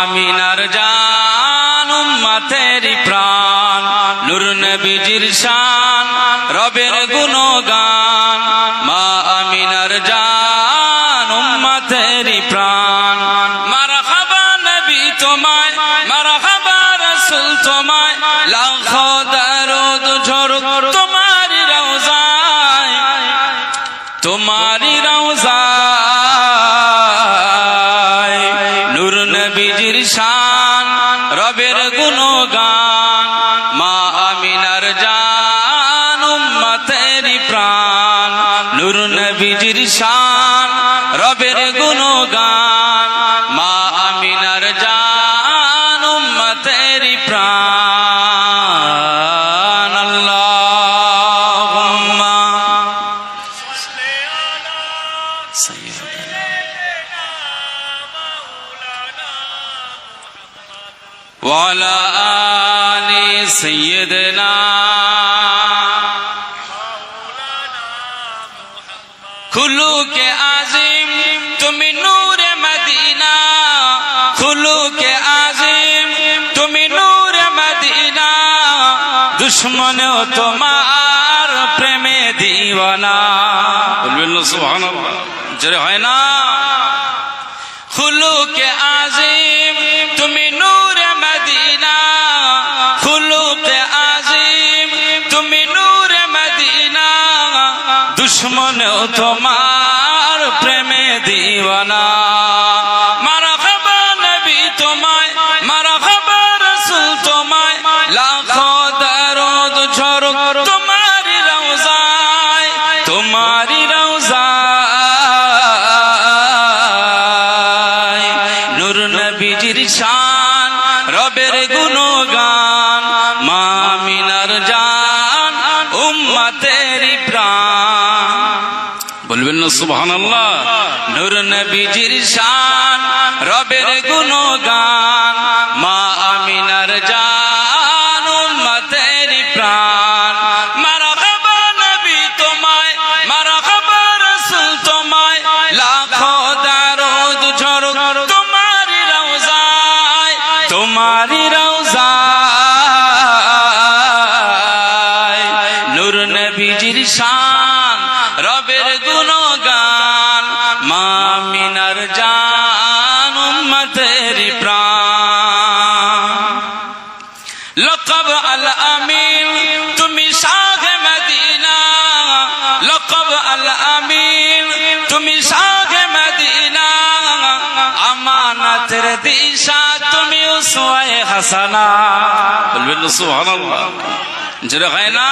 আমিনার জান উম্মাতেরি প্রাণ। নূর নবীজির শান গুণগান দিয়ে দেনা খুলু কে আজিম তুমি নূরে মদিনা খুলু কে আজিম তুমি নূরে মদিনা দুশ্মন তোমার প্রেমে দিবনা জরে হয় না খুলু কে আজিম দুশ্মন তোমার প্রেমে দিওয়ানা। বলবেন না সুবহানাল্লাহ। নূর নবীজির শান রবের গুণগান। লকব আল আমিন, তুমি শাহ মদিনা। লকব আল আমিন, তুমি শাহ মদিনা। আমানতের দিশা তুমি উসওয়ায়ে হাসানা। বলবেন সুবহানাল্লাহ। জোরে হয় না?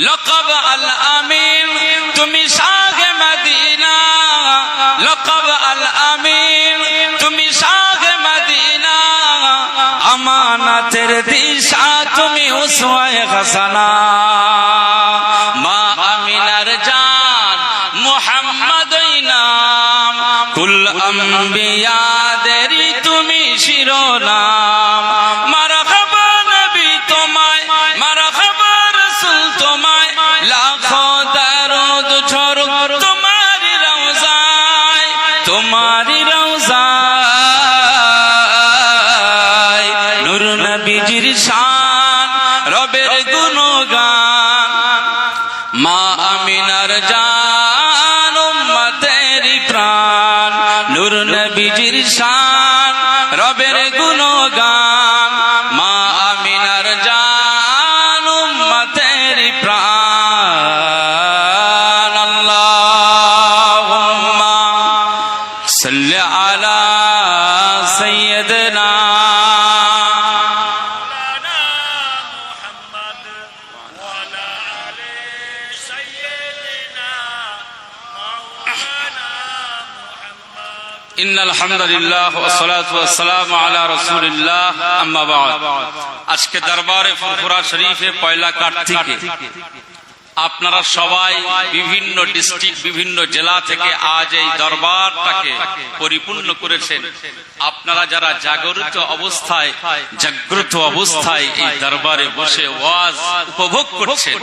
লকব আল আমিন, তুমি শাহ মদিনা। লকব আল আমিন দিশা তুমি উসওয়ায়ে হাসানা। নবীজির শান আজকে দরবারে ফুরফুরা শরীফে পয়লা কার্তিকে আপনারা সবাই বিভিন্ন ডিস্ট্রিক্ট, বিভিন্ন জেলা থেকে আজ এই দরবারটাকে পরিপূর্ণ করেছেন। আপনারা যারা জাগরিত অবস্থায়, জাগ্রত অবস্থায় এই দরবারে বসে ওয়াজ উপভোগ করছেন,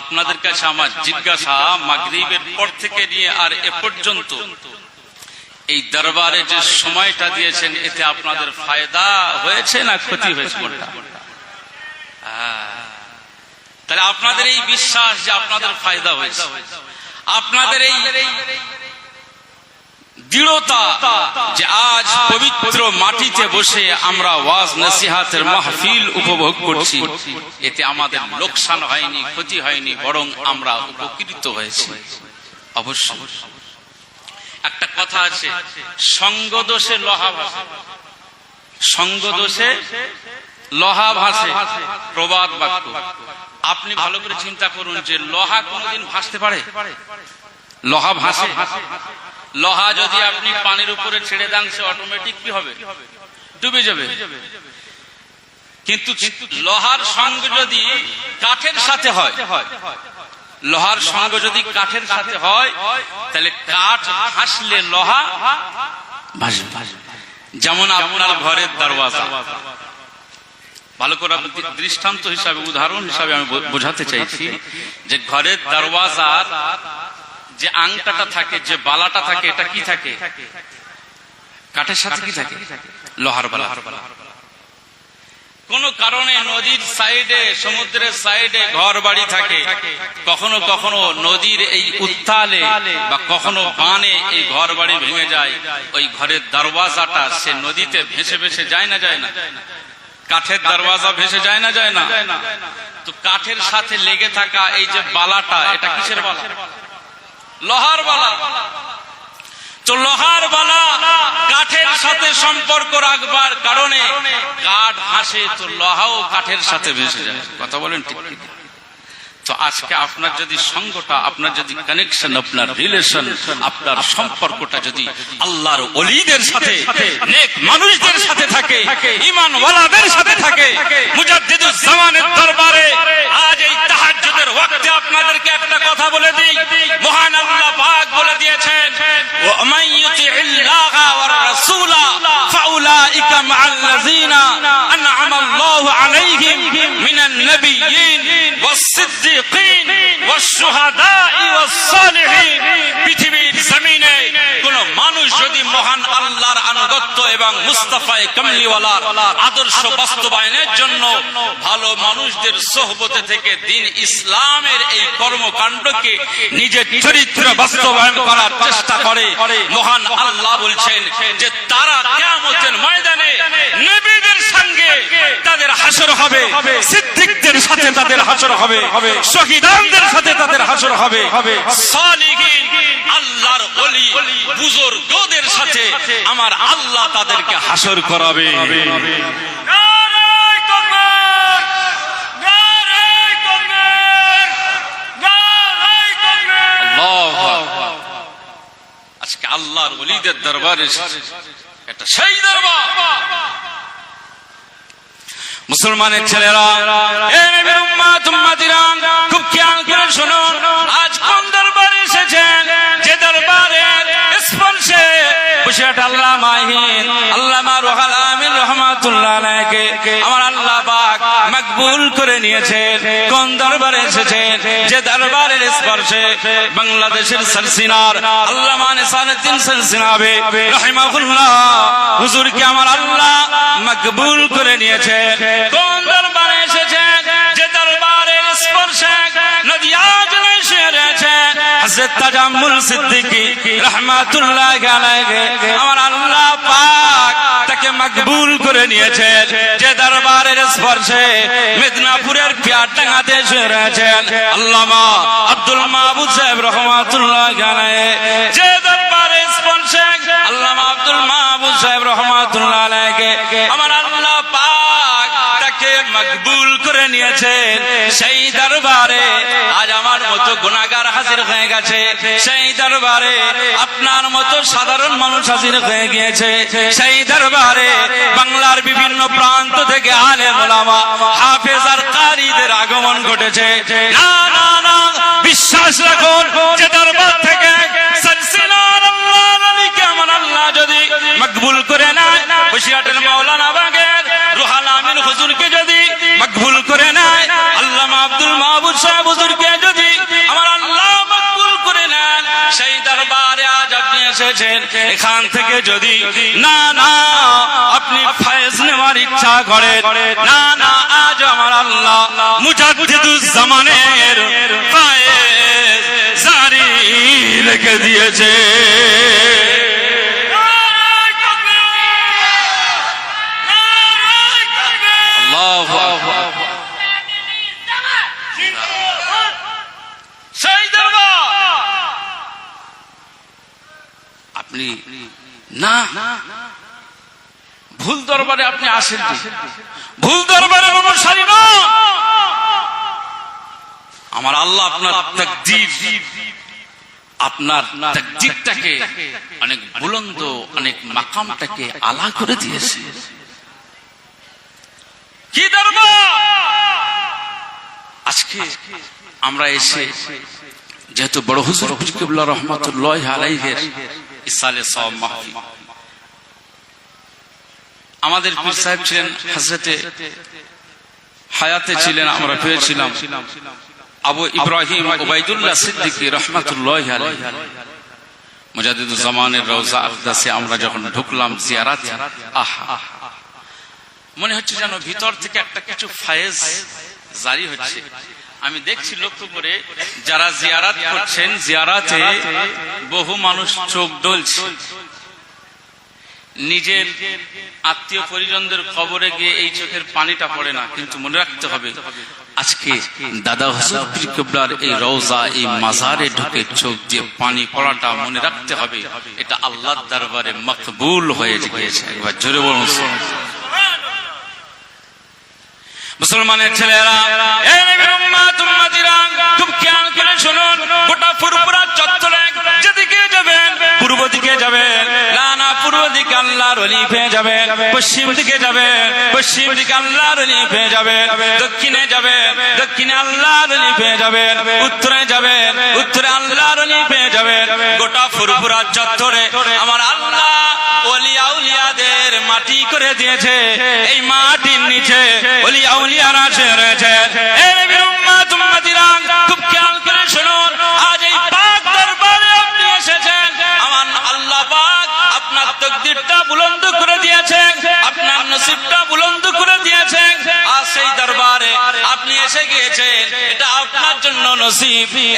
আপনাদের কাছে আমার জিজ্ঞাসা মাগরীবের পর থেকে নিয়ে আর এ পর্যন্ত এই দরবারে যে সময়টা দিয়েছেন, এতে আপনাদের ফায়দা হয়েছে না ক্ষতি হয়েছে হ্যাঁ। তাহলে আপনাদের এই বিশ্বাস যে আপনাদের ফায়দা হয়েছে। আপনাদের এই দৃঢ়তা যে আজ পবিত্র মাটিতে বসে আমরা ওয়াজ নসিহাতের মাহফিল উপভোগ করছি, এতে আমাদের লোকসান হয়নি, ক্ষতি হয়নি, বরং আমরা উপকৃত হয়েছি। অবশ্য একটা কথা আছে সঙ্গ দোষে লোহা ভাসে। সঙ্গ দোষে লোহা ভাসে, প্রবাদ বাক্য। আপনি ভালো করে চিন্তা করুন যে লোহা কোনোদিন ভাসতে পারে? লোহা ভাসে। লোহা যদি আপনি পানির উপরে ছেড়ে দেন, সে অটোমেটিক কি হবে? ডুবে যাবে। কিন্তু লোহার সঙ্গ যদি কাঠের সাথে হয় লোহার সঙ্গ যদি কাঠের সাথে হয়, তাহলে কাঠ ভাসলে লোহা যেমন আপনার ঘরের দরওয়াজা। ভালো করে দৃষ্টান্ত হিসাবে, উদাহরণ হিসাবে আমি বোঝাতে চাইছি যে ঘরের দরওয়াজার যে আংটাটা থাকে, যে বালাটা থাকে, এটা কি থাকে? কাঠের সাথে কি থাকে? লোহার বালা। কোন কারণে নদীর সাইডে, সমুদ্রের সাইডে ঘর বাড়ি থাকে। কখনো কখনো নদীর এই উত্তালে বা কখনো বানে এই ঘর বাড়ি ভেঙে যায়। ওই ঘরের দরওয়াজাটা সে নদীতে ভেসে ভেসে যায় না যায় না। কাঠের দরওয়াজা ভেসে যায় না যায় না। তো কাঠের সাথে লেগে থাকা এই যে বালাটা, এটা কিসের বালা? লোহার বালা। তো লোহার বালা কাঠের সাথে সম্পর্ক রাখবার কারণে কাঠ ভাসে তো লোহাও কাঠের সাথে ভেসে যায় কথা বলেন ঠিক? তো আজকে আপনার যদি সঙ্গটা, আপনার যদি কানেকশন আপনার রিলেশন আপনার সম্পর্কটা যদি আল্লাহর অলিদের সাথে, নেক মানুষদের সাথে থাকে ইমান ওয়ালাদের সাথে থাকে মুজাদ্দিদুজ জামানের দরবারে আজ এই তাহাজ্জুদের ওয়াক্তে আপনাদেরকে একটা কথা বলে দিই। মহান আল্লাহ পাক বলে দিয়েছেন, ওয়া মান ইউতি'িল্লাহা ওয়ার রাসূলা ফাউলাইকা মা'আল লাযিনা আন'আমা আল্লাহু আলাইহিম মিনান নাবিয়্যিন ওয়াস-সালিহিন পৃথিবীর জমিনে কোন মানুষ যদি মহান আল্লাহর আনুগত্য এবং মুস্তাফায়ে কামলিওয়ালার আদর্শ বাস্তবায়নের জন্য ভালো মানুষদের সোহবতে থেকে দিন ইসলামের এই কর্মকাণ্ডকে নিজের চরিত্র বাস্তবায়ন করার চেষ্টা করে মহান আল্লাহ বলছেন যে তারা কিয়ামতের ময়দানে নবীদের সঙ্গে তাদের হাসর হবে, সিদ্দিকদের সাথে তাদের হাসর হবে, শহীদানদের সাথে তাদের হাসর হবে, সালিহিন আল্লাহর ওলি, বুজুর্গদের সাথে আমার আল্লাহ তাদেরকে হাসর করাবে। আজকে আল্লাহর ওলিদের দরবারে। এটা সেই দরবার মুসলমানের ছেলেরা খুব খেয়াল করে শুনুন আজ কোন দরবারে এসেছেন যে দরবারের স্পর্শে বসিরহাট আল্লাহ মাহিন আল্লামা রুহাল আমিন রহমাতুল্লাহ আলাইহিকে আমার আল্লাহ পাক মকবুল করে নিয়েছেন, কোন দরবারে এসেছেন, যে দরবারের স্পর্শে বাংলাদেশের সরসিনার আল্লামা নিসানুদ্দিন সরসিনাবে রহিমাহুল্লাহ। হুজুরকে আমার আল্লাহ মকবুল করে নিয়েছেন, কোন দরবারে হযরত তাজাম্মুল সিদ্দিকী রহমাতুল্লাহ আমার আল্লাহ পাক তাকে মকবুল করে নিয়েছেন যে দরবারের স্পর্শে মেদিনীপুরের পিয়ারডাঙ্গাতে এসে রয়েছেন আল্লামা আব্দুল মাহবুব সাহেব রহমাতুল্লাহ আলাইহি যে দরবারের স্পর্শে আল্লামা আব্দুল মাহবুব সাহেব রহমাতুল্লাহ আলাইহি আমার আল্লাহ পাক তাকে মকবুল করে নিয়েছেন সেই দরবারে গুনাহগার হাজির হয়ে গেছে। সেই দরবারে আপনার মতো সাধারণ মানুষ হাজির হয়ে গিয়েছে। সেই দরবারে বাংলার বিভিন্ন প্রান্ত থেকে আলে বলা হাফেজ আর কারীদের আগমন ঘটেছে। না এসেছেন এখান থেকে যদি না না, আপনি ফায়েজ নেওয়ার ইচ্ছা করে না না, আজ আমার আল্লাহ মুজাদ্দিদুজ জামানের ফায়েজ জারি রেখে দিয়েছে নারায় তাকবীর নারায় তাকবীর আল্লাহু আকবার জিন্দাবাদ সেই দরবার আপনি না ভুল দরবারে আপনি আসেন ভুল দরবারের অনুসারী নন আমার আল্লাহ আপনার তাকদীর, আপনার তাকদীরটাকে অনেক বুলন্দ, অনেক মাকামটাকে আলা করে দিয়েছে। কি দরবার? আজকে আমরা এসে, যেহেতু বড় হুজুর কিবলা রহমতুল্লাহ আলাইহের ইসালে সব মাহফিল আমাদের পীর সাহেব ছিলেন হজরতে হায়াতে ছিলেন, আমরা পেয়েছিলাম। আবু ইব্রাহিম ওবাইদুল্লাহ সিদ্দিকী রহমতুল্লাহ আলাইহি। মুজাদ্দিদুজ জামানের রওজা আকদাসে আমরা যখন ঢুকলাম জিয়ারাত আহা। মনে হচ্ছে যেন ভিতর থেকে একটা কিছু ফায়েজ জারি হচ্ছে। আমি দেখছি লক্ষ্য করে যারা জিয়ারাত করছেন, জিয়ারাতে বহু মানুষ চোখ ডলছে। নিজের আত্মীয় পরিজনদের খবরে গিয়ে এই চোখের পানিটা পড়ে না, কিন্তু মনে রাখতে হবে, আজকে দাদা কিবলার এই রওজা, এই মাজারে ঢুকে চোখ দিয়ে পানি পড়াটা মনে রাখতে হবে, এটা আল্লাহর দরবারে মকবুল হয়ে গিয়েছে, একবার জোরে বলুন। মুসলমানের ছেলেরা শুনুন, গোটা ফুরফুরা চত্বরে যেদিকে যাবেন, পূর্ব দিকে যাবেন দিকে আল্লাহর অলি পেয়ে যাবেন পশ্চিম দিকে যাবেন পশ্চিম দিকে আল্লাহর অলি পেয়ে যাবেন দক্ষিণে যাবেন দক্ষিণে আল্লাহর অলি পেয়ে যাবেন উত্তরে যাবেন উত্তরে আল্লাহর অলি পেয়ে যাবেন গোটা ফুরফুরা চত্বরে আমার আল্লাহ ওলিয়া উলিয়াদের মাটি করে দিয়েছে, এই মাটির নিচে ওলিয়া উলিয়ারা সে রয়েছে।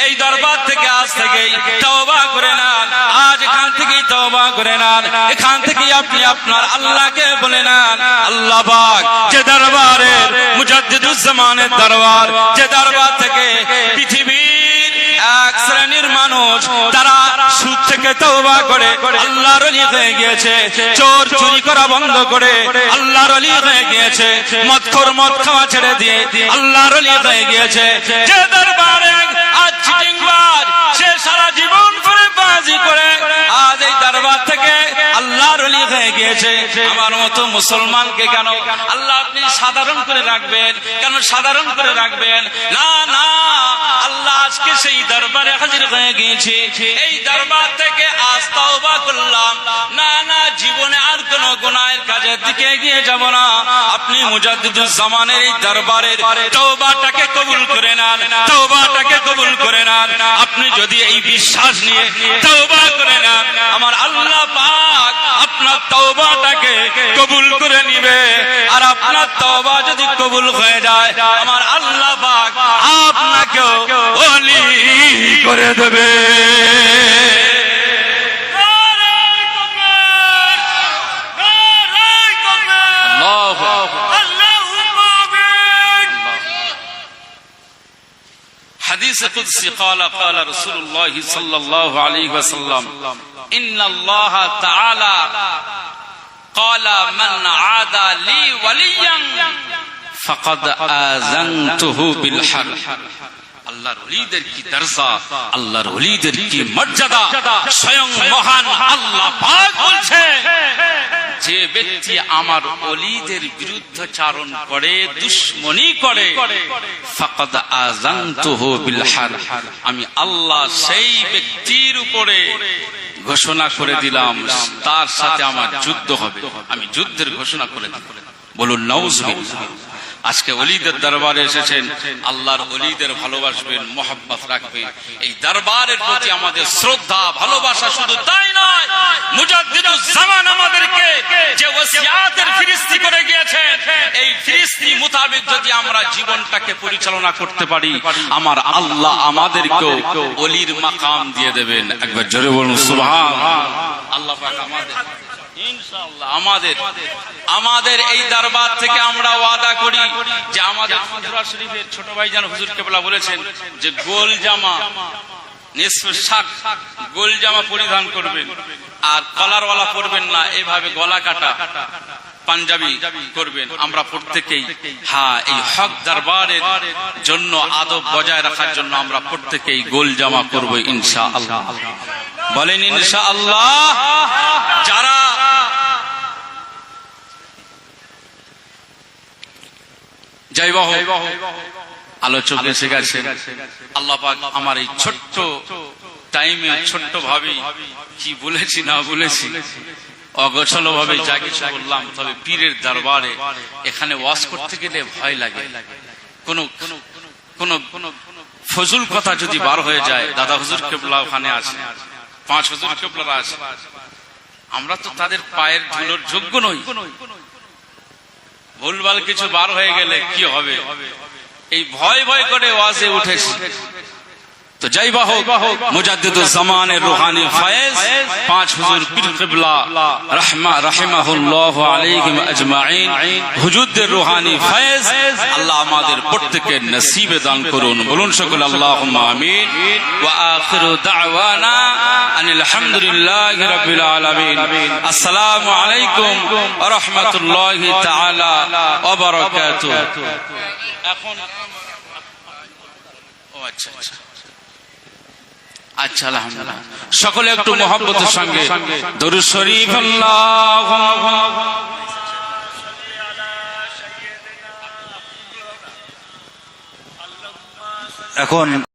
এই দরবার থেকে আজ থেকে তওবা করে নেন। আজ এখান থেকেই তওবা করে নেন। এখান থেকে আপনি আপনার আল্লাহকে বলে নেন। আল্লাহ যে দরবারের মুজাদ্দিদুজ্জামানের দরবার, যে দরবার থেকে পৃথিবীর এক শ্রেণির মানুষ তারা থেকে তওবা করে। আল্লাহর অলি হয়ে গিয়েছে। চোর চুরি করা বন্ধ করে। আল্লাহর অলি হয়ে গিয়েছে। মদখোর মদ খাওয়া ছেড়ে দিয়ে আল্লাহর অলি হয়ে গিয়েছে। যে দরবারে আজ চিটিংবাজ, সে সারা জীবন করে বাজি করে। আজ এই দরবার থেকে আল্লাহর অলি হয়ে গিয়েছে। আমার মতো মুসলমানকে কেন আল্লাহ আপনি সাধারণ করে রাখবেন? কেন সাধারণ করে রাখবেন? না না, আল্লাহ আজকে সেই দরবারে হাজির হয়ে গিয়েছে। এই দরবার থেকে আজ তওবা করলাম। না না, জীবনে আর কোন গুনাহের কাজের দিকে এগিয়ে যাব না। আপনি মুজাদ্দিদুজ জামানের এই দরবারের তওবাটাকে কবুল করে নেন। তওবাটাকে কবুল করে নেন। আপনি যদি এই বিশ্বাস নিয়ে তওবা করে নেন, আমার আল্লাহ পাক আপনার তওবাটাকে কবুল করে নিবে। আর আপনার তওবা যদি কবুল হয়ে যায়, আমার আল্লাহ পাক আপনাকেও ওলি করে দেবে নারায় তাকবীর নারায় তাকবীর আল্লাহু আকবার। আল্লাহুম্মা আমিন حديث قدسي قال قال رسول الله صلى الله عليه وسلم إن الله تعالى قال من عادى لي وليا فقد آذنته بالحرب আল্লাহর ওলিদের কি দরজা? আল্লাহর ওলিদের কি মর্যাদা? স্বয়ং মহান আল্লাহ পাক বলছে, যে ব্যক্তি আমার অলিদের বিরুদ্ধাচারণ করে, দুশ্মনী করে, ফাকাদ আযানতুহু বিল আমি আল্লাহ সেই ব্যক্তির উপরে ঘোষণা করে দিলাম, তার সাথে আমার যুদ্ধ হবে। আমি যুদ্ধের ঘোষণা করে দিলাম। বলুন নাউজুবিল্লাহ আজকে অলিদের দরবারে এসেছেন, আল্লাহর অলিদের ভালোবাসবেন, মোহাব্বত রাখবেন। এই দরবারের প্রতি আমাদের শ্রদ্ধা, ভালোবাসা শুধু তাই নয় আমাদেরকে ফিরিস্তি করে এই ফিরিস্তি মোতাবেক যদি আমরা জীবনটাকে পরিচালনা করতে পারি, আমার আল্লাহ আমাদেরকেও অলির দিয়ে দেবেন। একবার আল্লাহ আমাদের আমাদের আমাদের এই দরবার থেকে আমরা ওয়াদা করি যে আমাদের ফুরফুরা শরীফের ছোট ভাইজান হুজুর কেবলা বলেছেন যে গোল জামা গোল জামা পরিধান করবেন। আর কলারওয়ালা পরবেন না, এভাবে গলা কাটা পাঞ্জাবি করবেন। আমরা প্রত্যেকেই হ্যাঁ এই হক দরবারের জন্য আদব বজায় রাখার জন্য আমরা প্রত্যেকেই গোল জামা করব ইনশা আল্লাহ বলেন ইনশা আল্লাহ যারা যাই বাহ আলোচক এসে গেছে আল্লাহ পাক আমার এই ছোট্ট টাইমে ছোট্ট ভাবে কি বলেছি না বলেছি? অগোছল ভাবে যা কিছু বললাম তবে পীরের দরবারে এখানে ওয়াজ করতে গেলে ভয় লাগে। কোন কোন কোন ফজুল কথা যদি বার হয়ে যায় দাদা হুজুর কেবলা ওখানে আছে। পাঁচ হুজুর কেবলারা আছে। আমরা তো তাদের পায়ের ধুলোর যোগ্য নই। ভুলভাল কিছু বার হয়ে গেলে কি হবে? এই ভয় ভয় করে ওয়াজে উঠেছি। তো যাই বাহক মুজাদ্দিদুল জামানের রুহানি ফায়েজ পাঁচ হুজুর পীর কিবলা রাহমা রাহিমাহুল্লাহ আলাইহিম আজমাইন হুজুরদের রুহানি ফায়েজ আল্লাহ আমাদের প্রত্যেকের নসিবে দান করুন। বলুন সকল আল্লাহুম্মা আমিন। ওয়া আখিরু দাওয়ানা আনিল হামদুলিল্লাহি রাব্বিল আলামিন। আসসালামু আলাইকুম ওয়া রাহমাতুল্লাহি তাআলা ওয়া বারাকাতুহু। এখন ও আচ্ছা আচ্ছা। আচ্ছা আলহামদুলিল্লাহ। সকলে একটু মোহাম্মতের সঙ্গে দরুদ শরীফ। আল্লাহ এখন